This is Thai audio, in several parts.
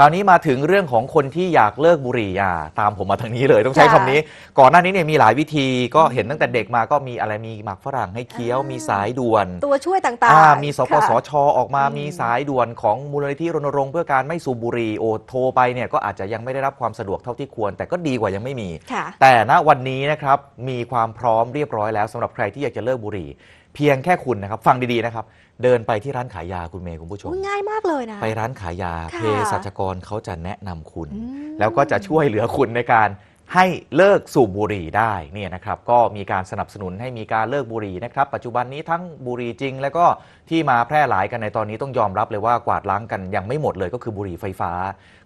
คราวนี้มาถึงเรื่องของคนที่อยากเลิกบุหรี่อ่าตามผมมาทางนี้เลยต้องใช้คำนี้ ก่อนหน้านี้เนี่ยมีหลายวิธีก็เห็นตั้งแต่เด็กมาก็มีอะไรมีหมักฝรั่งให้เคี้ยว อ่ามี มีสายด่วนตัวช่วยต่างอ่าๆมีสปสค่ะชออกมาอืม มีสายด่วนของมูลนิธิรณรงค์เพื่อการไม่สูบบุหรี่โอโทรไปเนี่ยก็อาจจะยังไม่ได้รับความสะดวกเท่าที่ควร แต่ก็ดีกว่ายังไม่มี ค่ะ แต่ณวันนี้นะครับมีความพร้อมเรียบร้อยแล้วสำหรับใครที่อยากจะเลิกบุหรี่เพียงแค่คุณนะครับฟังดีๆนะครับ เดินไปที่ร้านขายยาคุณเมย์คุณผู้ชมอุ๊ยง่ายมากเลยนะ ไปร้านขายยาค่ะเภสัชกรเขาจะแนะนำคุณ อืม แล้วก็จะช่วยเหลือคุณในการ ให้เลิกสูบบุหรี่ได้เนี่ยนะครับก็มีการสนับสนุนให้มีการเลิกบุหรี่นะครับ ปัจจุบันนี้ทั้งบุหรี่จริง แล้วก็ที่มาแพร่หลายกันในตอนนี้ต้องยอมรับเลยว่ากวาดล้างกันยังไม่หมดเลยก็คือบุหรี่ไฟฟ้า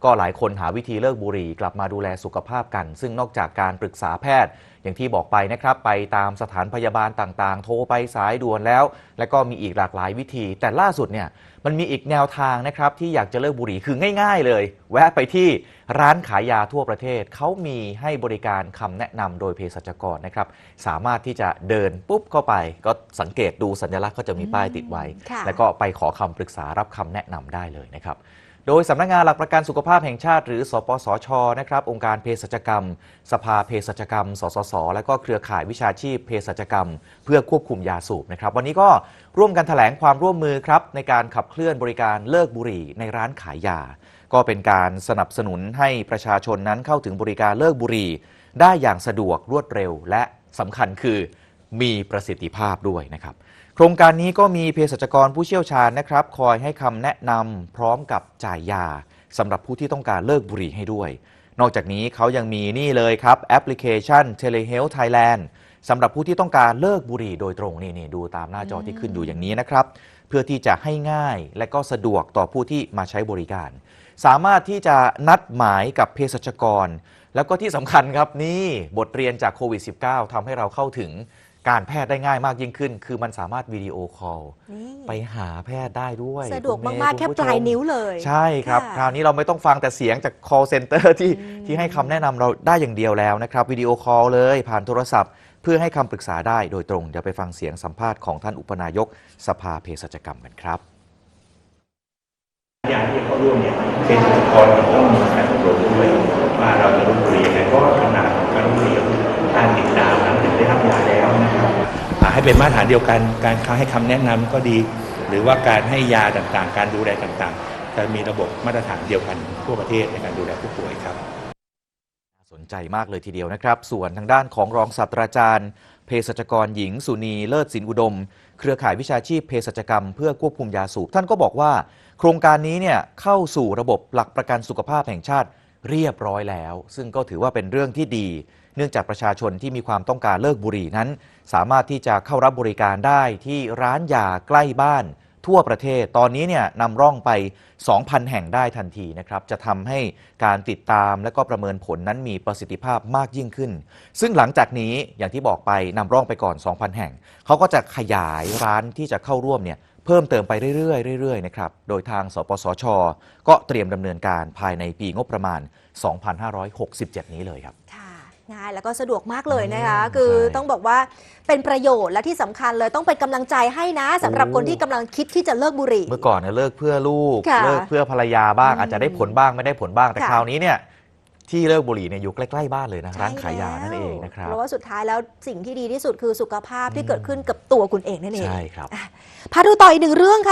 ก็หลายคนหาวิธีเลิกบุหรี่กลับมาดูแลสุขภาพกัน ซึ่งนอกจากการปรึกษาแพทย์ อย่างที่บอกไปนะครับ ไปตามสถานพยาบาลต่างๆ โทรไปสายด่วนแล้ว แล้วก็มีอีกหลากหลายวิธี แต่ล่าสุดเนี่ยมันมีอีกแนวทางนะครับที่อยากจะเลิกบุหรี่คือง่าย ๆ เลย แวะไปที่ร้านขายยาทั่วประเทศเขามีให้บริการคำแนะนำโดยเภสัชกรนะครับ สามารถที่จะเดินปุ๊บเข้าไป ก็สังเกตดูสัญลักษณ์ก็จะมีป้ายติดไว้ค่ะแล้วก็ไปขอคำปรึกษารับคำแนะนำได้เลยนะครับ โดยสำนักงานหลักประกันสุขภาพแห่งชาติ หรือ สปสช นะครับ องค์การเภสัชกรรม สภาเภสัชกรรม สสส และก็เครือข่ายวิชาชีพเภสัชกรรม เพื่อควบคุมยาสูบนะครับ วันนี้ก็ร่วมกันแถลงความร่วมมือครับในการขับเคลื่อนบริการเลิกบุหรี่ในร้านขายยา ก็เป็นการสนับสนุนให้ประชาชนนั้นเข้าถึงบริการเลิกบุหรี่ ได้อย่างสะดวกรวดเร็ว และสำคัญคือ มีประสิทธิภาพด้วยนะครับ โครงการนี้ก็มีเภสัชกรผู้เชี่ยวชาญนะครับ คอยให้คำแนะนำพร้อมกับจ่ายยาสำหรับผู้ที่ต้องการเลิกบุหรี่ให้ด้วย นอกจากนี้เขายังมีนี่เลยครับแอปพลิเคชัน Telehealth Thailand สำหรับผู้ที่ต้องการเลิกบุหรี่โดยตรงนี่นี่ดูตามหน้าจอที่ขึ้นอยู่อย่างนี้นะครับ เพื่อที่จะให้ง่ายและก็สะดวกต่อผู้ที่มาใช้บริการ สามารถที่จะนัดหมายกับเภสัชกร แล้วก็ที่สำคัญครับนี่บทเรียนจากโควิด -19 ทำให้เราเข้าถึง การแพทย์ได้ง่ายมากยิ่งขึ้น คือมันสามารถวิดีโอคอลนี่ไปหาแพทย์ได้ด้วยสะดวกณเย์มากๆ แค่ณผู้ปลายชมนิ้วเลย ใช่ครับค่ะคราวนี้เราไม่ต้องฟังแต่เสียงจาก call center ที่ที่ให้คำแนะนำเราได้อย่างเดียวแล้วนะครับวิดีโอคอลเลยผ่านโทรศัพท์ เพื่อให้คำปรึกษาได้โดยตรง เดี๋ยวไปฟังเสียงสัมภาษณ์ของท่านอุปนายกสภาเภสัชกรรมกันครับยาที่เข้าร่วมเนี่ยเป็นอุปกรณ์ที่ต้องมีการอบรมด้วยว่าเราจะรู้บุหรี่ยังไงเพราะว่าขนาดของการรู้บุหรี่ก็คือการติดตามหลังจากได้รับยา ให้เป็นมาตรฐานเดียวกัน การให้คำแนะนำก็ดี หรือว่าการให้ยาต่างๆ การดูแลต่างๆ จะมีระบบมาตรฐานเดียวกันทั่วประเทศในการดูแลผู้ป่วยครับสนใจมากเลยทีเดียวนะครับ ส่วนทางด้านของรองศาสตราจารย์เภสัชกรหญิง สุนีเลิศสินอุดม เครือข่ายวิชาชีพเภสัชกรรมเพื่อควบคุมยาสูบท่านก็บอกว่า โครงการนี้เนี่ยเข้าสู่ระบบหลักประกันสุขภาพแห่งชาติเรียบร้อยแล้ว ซึ่งก็ถือว่าเป็นเรื่องที่ดี เนื่องจากประชาชนที่มีความต้องการเลิกบุหรี่นั้น สามารถที่จะเข้ารับบริการได้ที่ร้านยาใกล้บ้านทั่วประเทศ ตอนนี้เนี่ยนำร่องไป 2,000 แห่งได้ทันทีนะครับ จะทำให้การติดตามและก็ประเมินผลนั้นมีประสิทธิภาพมากยิ่งขึ้น ซึ่งหลังจากนี้อย่างที่บอกไปนำร่องไปก่อน 2,000 แห่ง เขาก็จะขยายร้านที่จะเข้าร่วมเนี่ยเพิ่มเติมไปเรื่อยๆเรื่อยๆนะครับ โดยทางสปสช ก็เตรียมดำเนินการภายในปีงบประมาณ 2567 นี้เลยครับ ง่ายแล้วก็สะดวกมากเลยนะคะอืมคือใช่ต้องบอกว่าเป็นประโยชน์และที่สำคัญเลยต้องเป็นกำลังใจให้นะสำหรับโอ้คนที่กำลังคิดที่จะเลิกบุหรี่ เมื่อก่อนเนี่ยเลิกเพื่อลูกค่ะเลิกเพื่อภรรยาบ้างอืมอาจจะได้ผลบ้างไม่ได้ผลบ้างแต่ค่ะคราวนี้เนี่ยที่เลิกบุหรี่เนี่ยอยู่ใกล้ๆบ้านเลยนะใช่ร้านขายยานั่นเองนะครับเพราะว่าสุดท้ายแล้วสิ่งที่ดีที่สุดคือสุขภาพที่เกิดขึ้นกับตัวคุณเองนั่นเองใช่ครับพาดูต่ออีกหนึ่งเรื่องค่ะ